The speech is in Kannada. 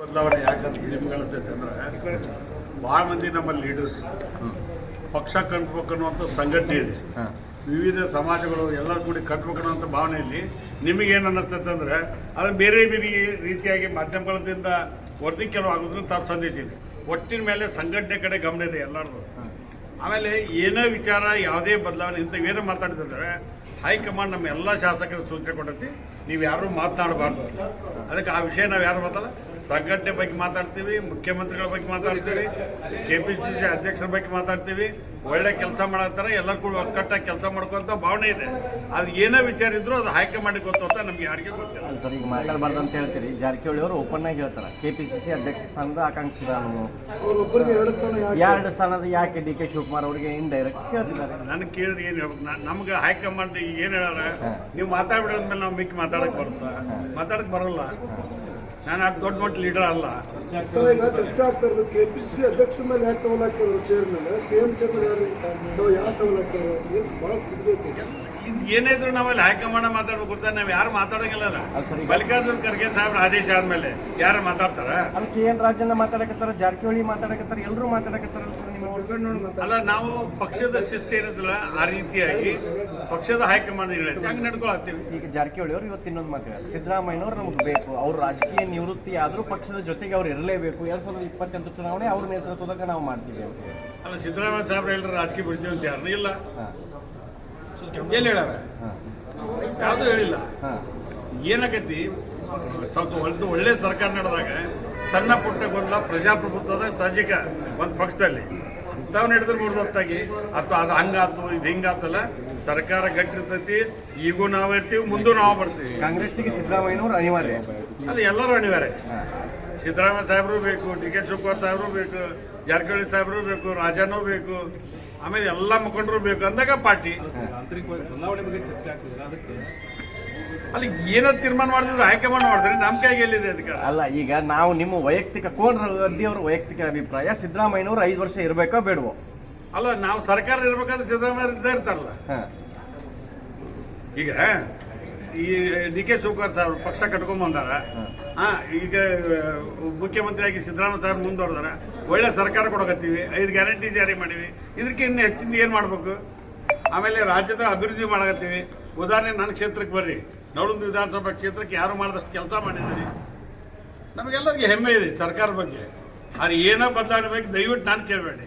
ಬದಲಾವಣೆ ಯಾಕಂತ ನಿಮ್ಗೆ ಅನಿಸುತ್ತೆ ಅಂದ್ರೆ ಭಾಳ ಮಂದಿ ನಮ್ಮಲ್ಲಿ ಲೀಡರ್ಸ್ ಪಕ್ಷ ಕಟ್ಬೇಕು ಅನ್ನುವಂಥ ಸಂಘಟನೆ ಇದೆ. ವಿವಿಧ ಸಮಾಜಗಳು ಎಲ್ಲರ ಕೂಡಿ ಕಟ್ಬೇಕು ಅನ್ನೋಂಥ ಭಾವನೆಯಲ್ಲಿ ನಿಮಗೇನು ಅನ್ನಿಸ್ತೈತೆ ಅಂದ್ರೆ ಅದು ಬೇರೆ ಬೇರೆ ರೀತಿಯಾಗಿ ಮಾಧ್ಯಮಗಳಿಂದ ವರದಿ ಕೆಲವು ಆಗೋದ್ರಿಂದ ತಪ್ಪು ಸಂದೇಶ ಇದೆ ಒಟ್ಟಿನ ಮೇಲೆ ಸಂಘಟನೆ ಕಡೆ ಗಮನ ಇದೆ ಎಲ್ಲರದು. ಆಮೇಲೆ ಏನೇ ವಿಚಾರ ಯಾವುದೇ ಬದಲಾವಣೆ ಇಂಥವೇನೋ ಮಾತಾಡ್ತಿದ್ರೆ ಹೈಕಮಾಂಡ್ ನಮ್ಮ ಎಲ್ಲ ಶಾಸಕರ ಸೂಚನೆ ಕೊಟ್ಟೈತಿ ನೀವು ಯಾರೂ ಮಾತನಾಡಬಾರ್ದು. ಅದಕ್ಕೆ ಆ ವಿಷಯ ನಾವು ಯಾರು ಮಾತಾಡ ಸಂಘಟನೆ ಬಗ್ಗೆ ಮಾತಾಡ್ತೀವಿ ಮುಖ್ಯಮಂತ್ರಿಗಳ ಬಗ್ಗೆ ಮಾತಾಡ್ತೀವಿ ಕೆ ಪಿ ಸಿ ಸಿ ಅಧ್ಯಕ್ಷರ ಬಗ್ಗೆ ಮಾತಾಡ್ತೀವಿ. ಒಳ್ಳೆ ಕೆಲಸ ಮಾಡತ್ತಾರೆ ಎಲ್ಲರೂ ಕೂಡ ಒಕ್ಕಟ್ಟಾಗಿ ಕೆಲಸ ಮಾಡ್ಕೊಂತ ಭಾವನೆ ಇದೆ. ಅದು ಏನೇ ವಿಚಾರ ಇದ್ರು ಅದು ಹೈಕಮಾಂಡಿಗೆ ಗೊತ್ತು ಅಂತ ನಮ್ಗೆ ಯಾರಿಗೆ ಗೊತ್ತಿಲ್ಲ. ಸರ್ ಈಗ ಮಾತಾಡಬಾರ್ದು ಅಂತ ಹೇಳ್ತೀರಿ. ಜಾರಕಿಹೊಳಿ ಅವರು ಓಪನ್ ಆಗಿ ಹೇಳ್ತಾರೆ. ಕೆ ಪಿ ಸಿ ಸಿ ಅಧ್ಯಕ್ಷ ಸ್ಥಾನದ ಆಕಾಂಕ್ಷಿ ನಾನು ಎರಡು ಸ್ಥಾನ ಯಾಕೆ? ಎರಡು ಸ್ಥಾನದ ಯಾಕೆ ಡಿ ಕೆ ಶಿವಕುಮಾರ್ ಅವರಿಗೆ ಇಂಡೈರೆಕ್ಟ್ ಕೇಳ್ತಿದ್ದಾರೆ? ನನಗೆ ಕೇಳಿದ್ರೆ ಏನು ಹೇಳ್ಬೇಕು? ನಾ- ನಮ್ಗೆ ಹೈಕಮಾಂಡ್ ಏನು ಹೇಳಾರ ನೀವು ಮಾತಾಡ್ಬಿಡೋದ್ಮೇಲೆ ನಾವು ಮಿಕ್ಕಿ ಮಾತಾಡಕ್ಕೆ ಬರುತ್ತಾ? ಮಾತಾಡಕ್ಕೆ ಬರಲ್ಲ. ನಾನು ಅಷ್ಟು ದೊಡ್ಡ ದೊಡ್ಡ ಲೀಡರ್ ಅಲ್ಲ. ಸರ್ ಈಗ ಚರ್ಚೆ ಆಗ್ತಾ ಇರೋದು ಕೆಪಿಸಿಸಿ ಅಧ್ಯಕ್ಷರ ಮೇಲೆ ಯಾಕೆ ಟವಲ್ ಹಾಕಿದ್ರು ಚೇರ್ ಮೇಲೆ ಸಿಎಂ ಚೇರ್ ಮೇಲೆ ಯಾರು ಹಾಕಿದ್ರು ಇದು ಭಾಳ ಇದು ಏನೇ ಇದ್ರು ನಾವಲ್ಲಿ ಹೈಕಮಾಂಡ್ ಮಾತಾಡ್ಬೇಕು ಅಂತ ನಾವು ಯಾರು ಮಾತಾಡಂಗಿಲ್ಲ ಅದು ಸರಿ. ಮಲ್ಲಿಕಾರ್ಜುನ್ ಖರ್ಗೆ ಸಾಹೇಬ್ರ ಆದೇಶ ಆದ್ಮೇಲೆ ಯಾರು ಮಾತಾಡ್ತಾರ? ಅಲ್ಲಿ ಕೆ ಎನ್ ರಾಜಣ್ಣ ಮಾತಾಡಕತ್ತಾರ? ಜಾರಕಿಹೊಳಿ ಮಾತಾಡಕತ್ತಾರ? ಎಲ್ಲರೂ ಮಾತಾಡಕತ್ತಾರ ಅಲ್ಲ ನಾವು ಪಕ್ಷದ ಶಿಸ್ತು ಏನಿದಿಲ್ಲ ಆ ರೀತಿಯಾಗಿ ಪಕ್ಷದ ಹೈಕಮಾಂಡ್ ಹೇಳುತ್ತೆ ಹಂಗೆ ನಡ್ಕೊಳತ್ತೀವಿ ಈಗ ಜಾರಕಿಹೊಳಿ ಅವರು ಇವತ್ತು ಇನ್ನೊಂದು ಮಾತು ಹೇಳಿದ್ರು ಸಿದ್ದರಾಮಯ್ಯನವ್ರು ನಮ್ಗೆ ಬೇಕು. ಅವ್ರ ರಾಜಕೀಯ ನಿವೃತ್ತಿ ಆದರೂ ಪಕ್ಷದ ಜೊತೆಗೆ ಅವ್ರು ಇರಲೇಬೇಕು. ಎರಡ್ ಸಾವಿರದ ಇಪ್ಪತ್ತೆಂಟು ಚುನಾವಣೆ ಅವ್ರ ನೇತೃತ್ವದಾಗ ನಾವು ಮಾಡ್ತೀವಿ ಅಂತ ಅಲ್ಲ ಸಿದ್ದರಾಮಯ್ಯ ಸಾಹೇಬ್ರ ಎಲ್ಲರೂ ರಾಜಕೀಯ ಬಿಡ್ತೀವಿ ಅಂತ ಯಾರು ಇಲ್ಲ. ಎಲ್ಲಿ ಹೇಳಾರ ಹಾ. ಯಾವುದು ಹೇಳಿಲ್ಲ. ಹಾ. ಏನಾಗೈತಿ? ಸ್ವಲ್ಪ ಒಂದು ಒಳ್ಳೆ ಸರ್ಕಾರ ನಡೆದಾಗ ಸಣ್ಣ ಪುಟ್ಟ ಗೊಂದಲ ಪ್ರಜಾಪ್ರಭುತ್ವದ ಸಹಜಿಕ ಒಂದು ಪಕ್ಷದಲ್ಲಿ. ಅಂಥವ್ ನಡೆದ್ರೆ ಮೂರ್ದತ್ತಾಗಿ ಅಥವಾ ಅದು ಹಂಗಾತು ಇದು ಹಿಂಗಾತಲ್ಲ. ಸರ್ಕಾರ ಗಟ್ಟಿರ್ತೈತಿ ಈಗೂ ನಾವು ಇರ್ತೀವಿ ಮುಂದೂ ನಾವು ಬರ್ತೀವಿ. ಕಾಂಗ್ರೆಸ್ಸಿಗೆ ಸಿದ್ದರಾಮಯ್ಯನವರು ಅನಿವಾರ್ಯ. ಅಲ್ಲಿ ಎಲ್ಲರೂ ಅನಿವಾರ್ಯ. ಸಿದ್ದರಾಮಯ್ಯ ಸಾಹೇಬರು ಬೇಕು ಡಿ ಕೆ ಶಿವಕುಮಾರ್ ಸಾಹೇಬರು ಬೇಕು ಜಾರಕಿಹೊಳಿ ಸಾಹೇಬರು ಬೇಕು ರಾಜನೂ ಬೇಕು ಆಮೇಲೆ ಎಲ್ಲ ಮುಖಂಡರು ಬೇಕು ಅಂದಾಗ ಪಾರ್ಟಿ. ಅಲ್ಲಿ ಏನೋ ತೀರ್ಮಾನ ಮಾಡಿದ್ರು ಹೈಕಮಾಂಡ್ ಮಾಡಿದ್ರೆ ನಮ್ಮ ಕೈಗೆ ಎಲ್ಲಿದೆ ಅದಕ್ಕೆ ಅಲ್ಲ ಈಗ ನಾವು ನಿಮ್ಮ ವೈಯಕ್ತಿಕ ಕೋನ್ ರೆಡ್ಡಿ ಅವರ ವೈಯಕ್ತಿಕ ಅಭಿಪ್ರಾಯ ಸಿದ್ದರಾಮಯ್ಯನವರು ಐದು ವರ್ಷ ಇರಬೇಕೋ ಬೇಡವೋ? ಅಲ್ಲ ನಾವು ಸರ್ಕಾರ ಇರ್ಬೇಕಾದ್ರೆ ಸಿದ್ದರಾಮಯ್ಯ ಇದ್ದೇ ಇರ್ತಾರಲ್ಲ. ಈಗ ಈ ಡಿ ಕೆ ಶಿವಕುಮಾರ್ ಸಾರ್ ಪಕ್ಷ ಕಟ್ಕೊಂಡ್ ಬಂದಾರ. ಹಾ. ಈಗ ಮುಖ್ಯಮಂತ್ರಿಯಾಗಿ ಸಿದ್ದರಾಮಯ್ಯ ಸಾರ್ ಮುಂದುವರೆದಾರ. ಒಳ್ಳೆ ಸರ್ಕಾರ ಕೊಡಕತ್ತೀವಿ ಐದು ಗ್ಯಾರಂಟಿ ಜಾರಿ ಮಾಡೀವಿ. ಇದಕ್ಕೆ ಇನ್ನು ಹೆಚ್ಚಿಂದ ಏನು ಮಾಡಬೇಕು? ಆಮೇಲೆ ರಾಜ್ಯದ ಅಭಿವೃದ್ಧಿ ಮಾಡಕತ್ತೀವಿ. ಉದಾಹರಣೆ ನನ್ನ ಕ್ಷೇತ್ರಕ್ಕೆ ಬರ್ರಿ. ನವಲಗುಂದ ವಿಧಾನಸಭಾ ಕ್ಷೇತ್ರಕ್ಕೆ ಯಾರು ಮಾಡಿದಷ್ಟು ಕೆಲಸ ಮಾಡಿದ್ದೀರಿ? ನಮಗೆಲ್ಲರಿಗೆ ಹೆಮ್ಮೆ ಇದೆ ಸರ್ಕಾರ ಬಗ್ಗೆ. ಅದು ಏನೋ ಬದಲಾವಣೆ ಬಗ್ಗೆ ದಯವಿಟ್ಟು ನಾನು ಕೇಳಬೇಡಿ.